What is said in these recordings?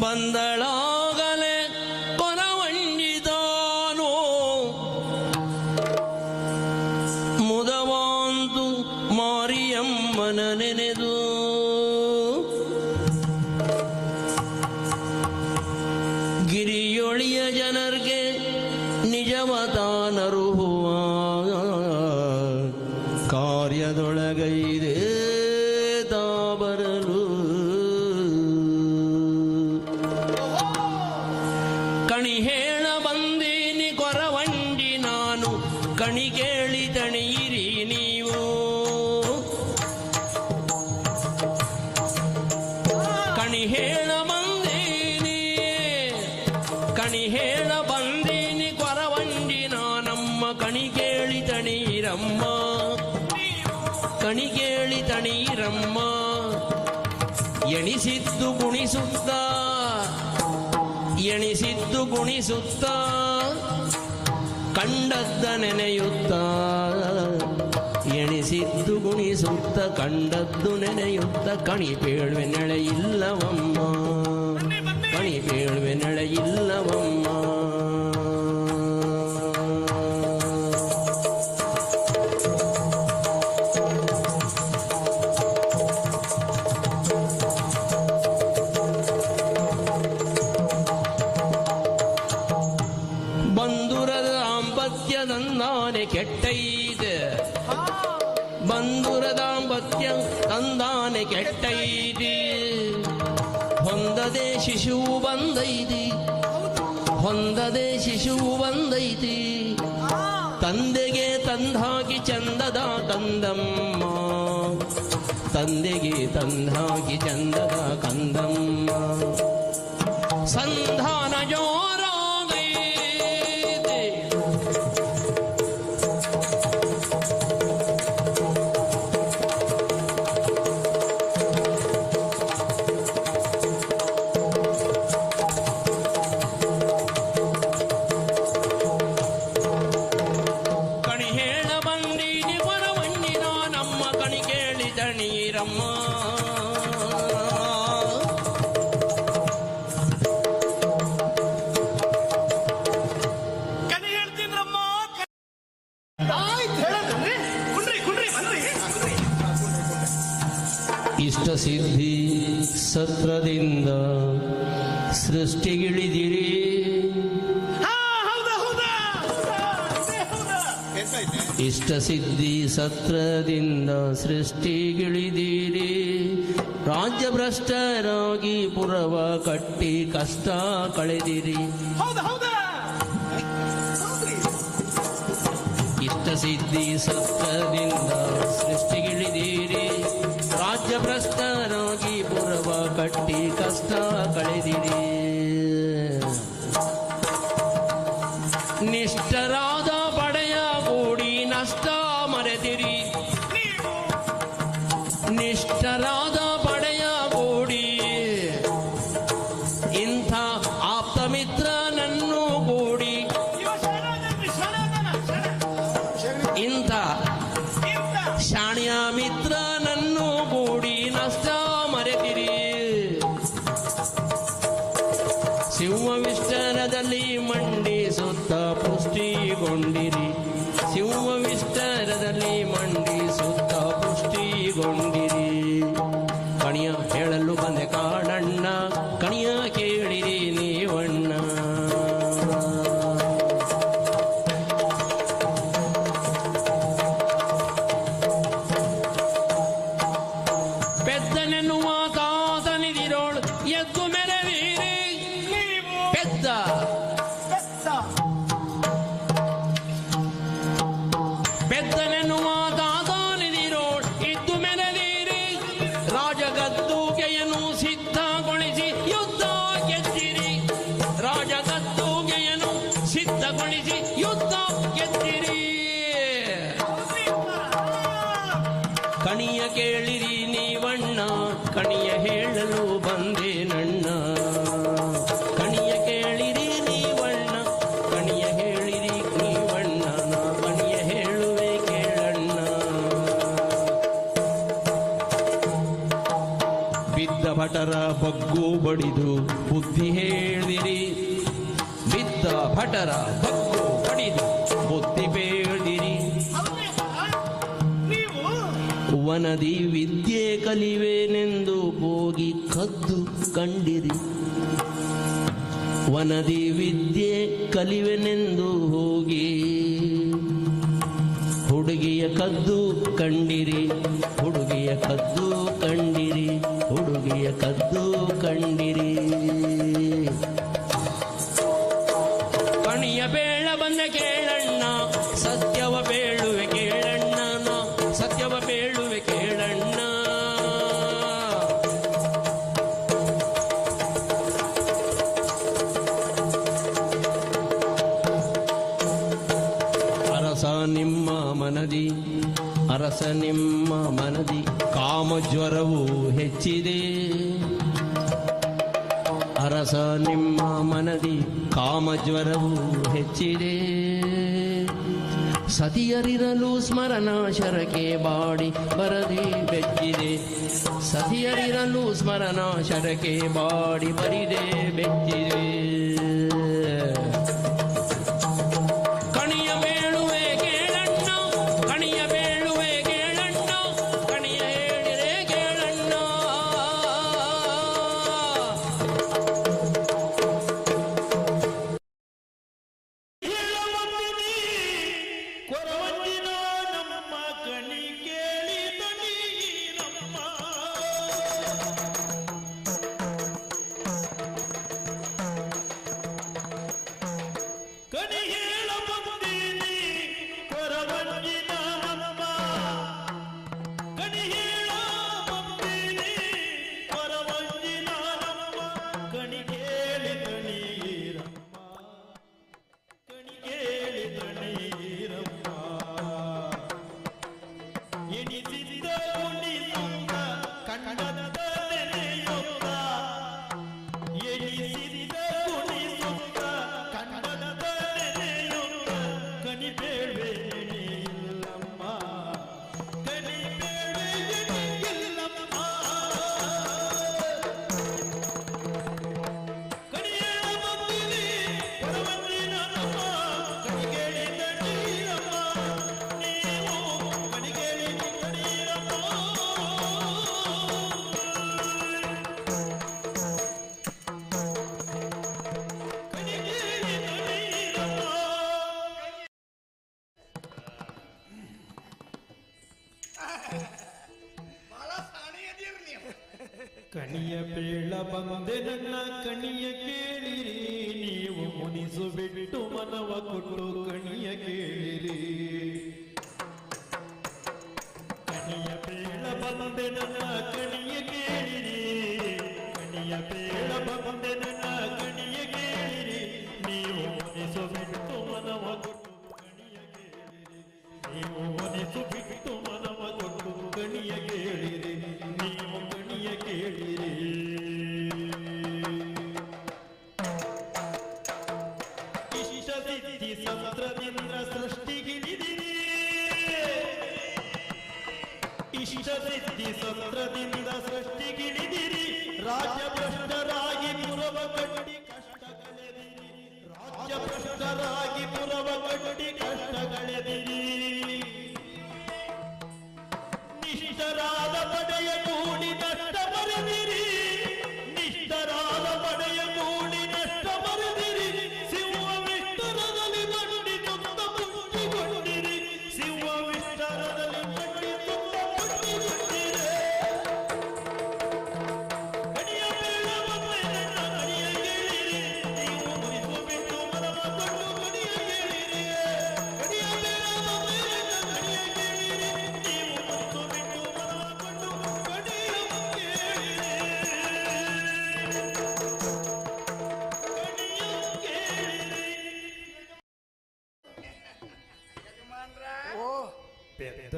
ಬಂದಳಾಗಲೇ ಕೊರವಂಜಿದಾನೋ. ಮುದವಾಂತು ಮಾರಿಯಮ್ಮನ ನೆನೆದು. ಗಿರಿಯೊಳಿಯ ಜನರ್ಗೆ ನಿಜಮತಾನರುಹುವ ಕಾರ್ಯದೊಳಗೈದೆ ತಣೀರಮ್ಮ ಕಣಿ ಕೇಳಿ ತಣೀರಮ್ಮ ಎಣಿಸಿದ್ದು ಗುಣಿಸುತ್ತ ಎಣಿಸಿದ್ದು ಗುಣಿಸುತ್ತ ಕಂಡದ್ದ ನೆನೆಯುತ್ತ ಎಣಿಸಿದ್ದು ಗುಣಿಸುತ್ತ ಕಂಡದ್ದು ನೆನೆಯುತ್ತ ಕಣಿ ಪೇಳುವೆ ನೆಳೆ ಇಲ್ಲವಮ್ಮ ಕೆಟ್ಟೈದೆ. ಬಂಧುರ ದಾಂಪತ್ಯ ತಂದಾನೆ ಕೆಟ್ಟೈದೆ. ಹೊಂದದೆ ಶಿಶುವು ಬಂದೈದಿ. ಹೊಂದದೆ ಶಿಶುವು ಬಂದೈತಿ ತಂದೆಗೆ ತಂದಾಗಿ ಚಂದದ ಕಂದಮ್ಮ. ತಂದೆಗೆ ತಂದಾಗಿ ಚಂದದ ಕಂದಮ್ಮ. ಸಂಧಾನ ಸತ್ರದಿಂದ ಸೃಷ್ಟಿಗಿಳಿದಿರಿ. ಇಷ್ಟ ಸಿದ್ಧಿ ಸತ್ರದಿಂದ ಸೃಷ್ಟಿಗಿಳಿದಿರಿ. ರಾಜ್ಯ ಭ್ರಷ್ಟರಾಗಿ ಪುರವ ಕಟ್ಟಿ ಕಷ್ಟ ಕಳೆದಿರಿ. ಇಷ್ಟ ಸಿದ್ಧಿ ಸತ್ರದಿಂದ ಸೃಷ್ಟಿಗಿಳಿದಿರಿ. ಮಿತ್ರನನ್ನು ಕೂಡಿ. ಇಂಥ ಮಿತ್ರ ಮಿತ್ರನನ್ನು ಕೂಡಿ ನಷ್ಟ ಮರೆತಿರಿ ಸಿಂಹವಿಷ್ಟರದಲ್ಲಿ ಮಂಡಿಸುತ್ತ ಪುಷ್ಟಿಗೊಂಡಿರಿ ಸಿಂಹವಿಷ್ಟರದಲ್ಲಿ ಜಯಿಸಿ ಯುದ್ಧ ಕಣಿಯ ಕೇಳಿರಿ ನೀವಣ್ಣ, ಕಣಿಯ ಹೇಳಲು ಬಂದೆ ಕಣಿಯ ಕೇಳಿರಿ ನೀವಣ್ಣ, ಕಣಿಯ ಹೇಳಿರಿ ನೀವಣ್ಣ, ನಾ ಕಣಿಯ ಹೇಳುವೆ ಕೇಳಣ್ಣ. ಬಿದ್ದ ಭಟರ ಬಗ್ಗು ಬಡಿದು ಬುದ್ಧಿ ಹೇಳಿರಿ ಬೌದ್ಧ ಭಟರ ತಗ್ಗು ಪಡೆದು ಬುದ್ಧಿ ಬೇಡಿರಿ. ವನದಿ ವಿದ್ಯೆ ಕಲಿವೇನೆಂದು ಹೋಗಿ ಕದ್ದು ಕಂಡಿರಿ. ವನದಿ ವಿದ್ಯೆ ಕಲಿವೆನೆಂದು ಹೋಗಿ ಹುಡುಗಿಯ ಕದ್ದು ಕಂಡಿರಿ. ಹುಡುಗಿಯ ಕದ್ದು ಕಂಡಿ ಅರಸ ನಿಮ್ಮ ಮನದಿ ಕಾಮಜ್ವರವು ಹೆಚ್ಚಿದೆ. ಸತಿಯರಿರಲು ಸ್ಮರಣಾಶರಕ್ಕೆ ಬಾಡಿ ಬರದೆ ಬೆಚ್ಚಿದೆ. ಸತಿಯರಿರಲು ಸ್ಮರಣಾಶರಕ್ಕೆ ಬಾಡಿ ಬರಿದೆ ಬೆಚ್ಚಿದೆ.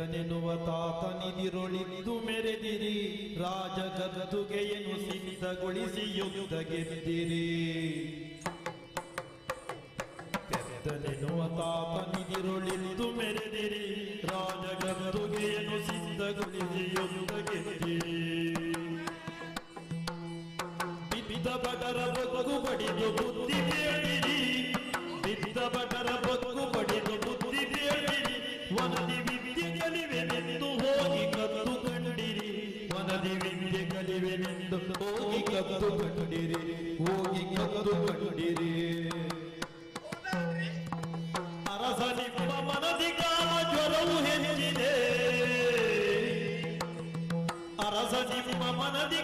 ಸಿದ್ಧನೆನ್ನುವ ತಾತನಿದಿರುಳಿದ್ದು ಮೆರೆದಿರಿ. ರಾಜ ಗದ್ದುಗೆಯನ್ನು ಸಿದ್ಧಗೊಳಿಸಿ ಯುದ್ಧ ಗೆದ್ದಿರಿ ಸಿದ್ಧನೆನ್ನುವ ತಾತನಿದಿರುಳಿದ್ದು ಮೆರೆದಿರಿ. ರಾಜ ಗದ್ದುಗೆಯನ್ನು ಸಿದ್ಧಗೊಳಿಸಿ ಯುದ್ಧ ಹೋಗಿ ಕದ್ದು ಕಂಡಿರಿ ಹೋಗಿ ಕದ್ದು ಕಂಡಿರಿ ಅರಸ ನಿಮ್ಮ ಮನದಿಗಾಲ ಜ್ವರವು ಹೆಚ್ಚಿದೆ. ಅರಸ ನಿಮ್ಮ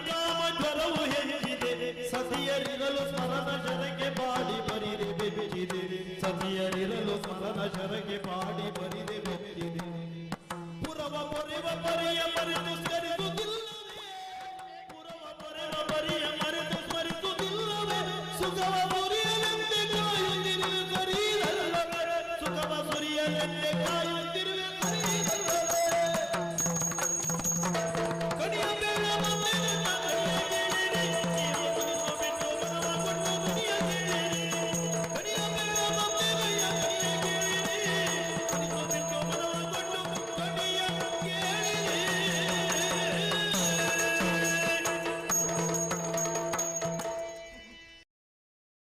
ಕಾಮ ಜ್ವರವು ಹೆಚ್ಚಿದೆ. ಸತಿಯರಿರಲು ಸ್ಮರಣ ಶರಕ್ಕೆ ಬಾಡಿ ಬರಿದೆ, ಬೆಚ್ಚಿದೆ. ಸತಿಯರಿರಲು ಸ್ಮರಣ ಶರಕ್ಕೆ ಬಾಡಿ ಬರಿದೆ, ಬೆಚ್ಚಿದೆ. ಪುರವ ಪೊರೆವ ಪೊರೆಯ ಪರಿದುಸ್ಕರಿಸುತ್ತಿಲ್ಲ हमारी हमारे